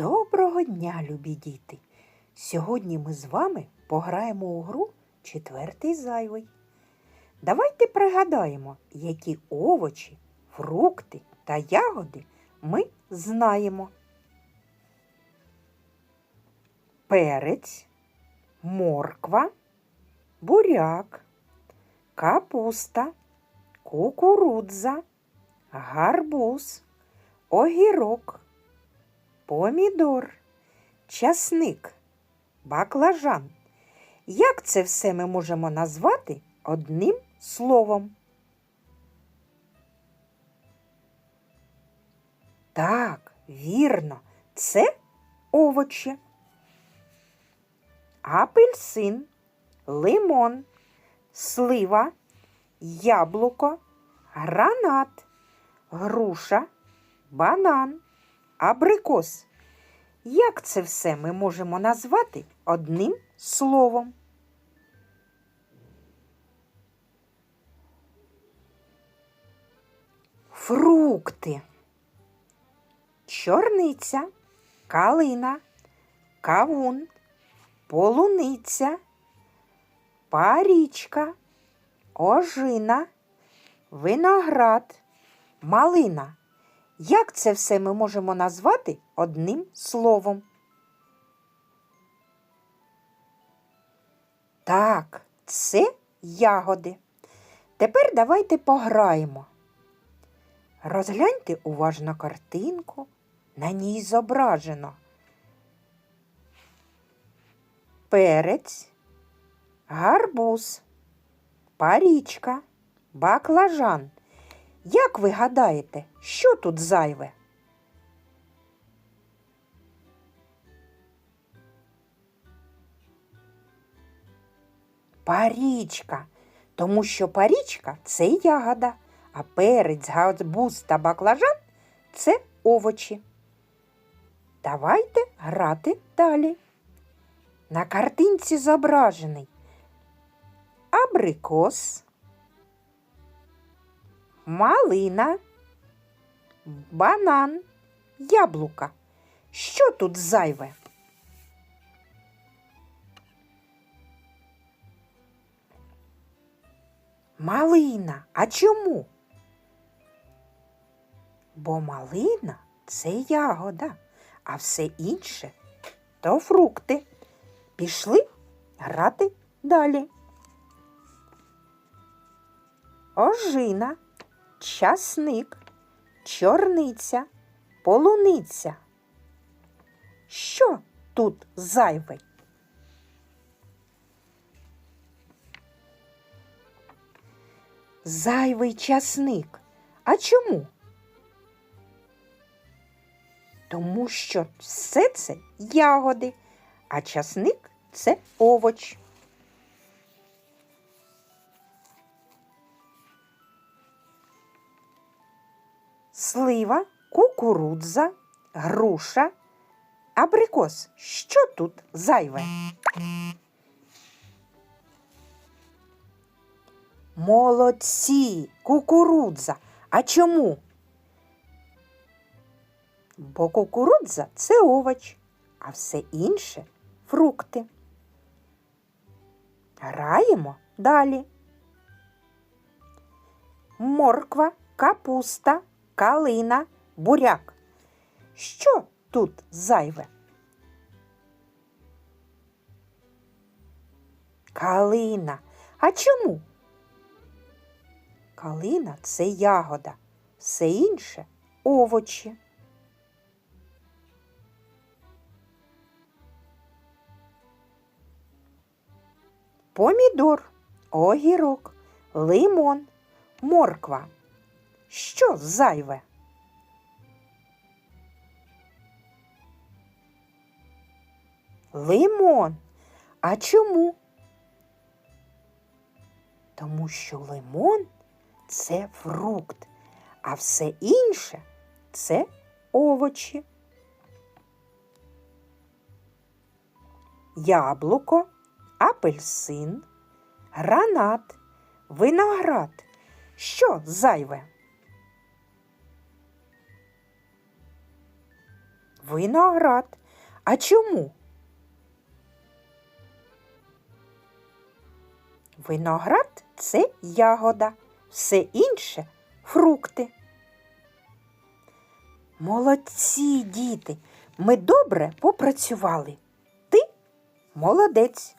Доброго дня, любі діти! Сьогодні ми з вами пограємо у гру четвертий зайвий. Давайте пригадаємо, які овочі, фрукти та ягоди ми знаємо. Перець, морква, буряк, капуста, кукурудза, гарбуз, огірок помідор, часник, баклажан. Як це все ми можемо назвати одним словом? Так, вірно, це овочі. Апельсин, лимон, слива, яблуко, гранат, груша, банан абрикос. Як це все ми можемо назвати одним словом? Фрукти. Чорниця, калина, кавун, полуниця, парічка, ожина, виноград, малина. Як це все ми можемо назвати одним словом? Так, це ягоди. Тепер давайте пограємо. Розгляньте уважно картинку, на ній зображено перець, гарбуз, парічка, баклажан. Як ви гадаєте, що тут зайве? Парічка, тому що парічка це ягода, а перець, гарбуз та баклажан це овочі. Давайте грати далі. На картинці зображений абрикос, малина, банан, яблука. Що тут зайве? Малина. А чому? Бо малина це ягода, а все інше то фрукти. Пішли грати далі. Ожина, часник, чорниця, полуниця. Що тут зайве? Зайвий часник. А чому? Тому що все це ягоди, а часник це овоч. Слива, кукурудза, груша, абрикос. Що тут зайве? Молодці, кукурудза. А чому? Бо кукурудза це овоч, а все інше фрукти. Граємо далі. Морква, капуста, калина, буряк. Що тут зайве? Калина. А чому? Калина це ягода, все інше овочі. Помідор, огірок, лимон, морква. Що зайве? Лимон. А чому? Тому що лимон це фрукт, а все інше це овочі. Яблуко, апельсин, гранат, виноград. Що зайве? Виноград. А чому? Виноград це ягода, все інше фрукти. Молодці, діти, ми добре попрацювали. Ти молодець.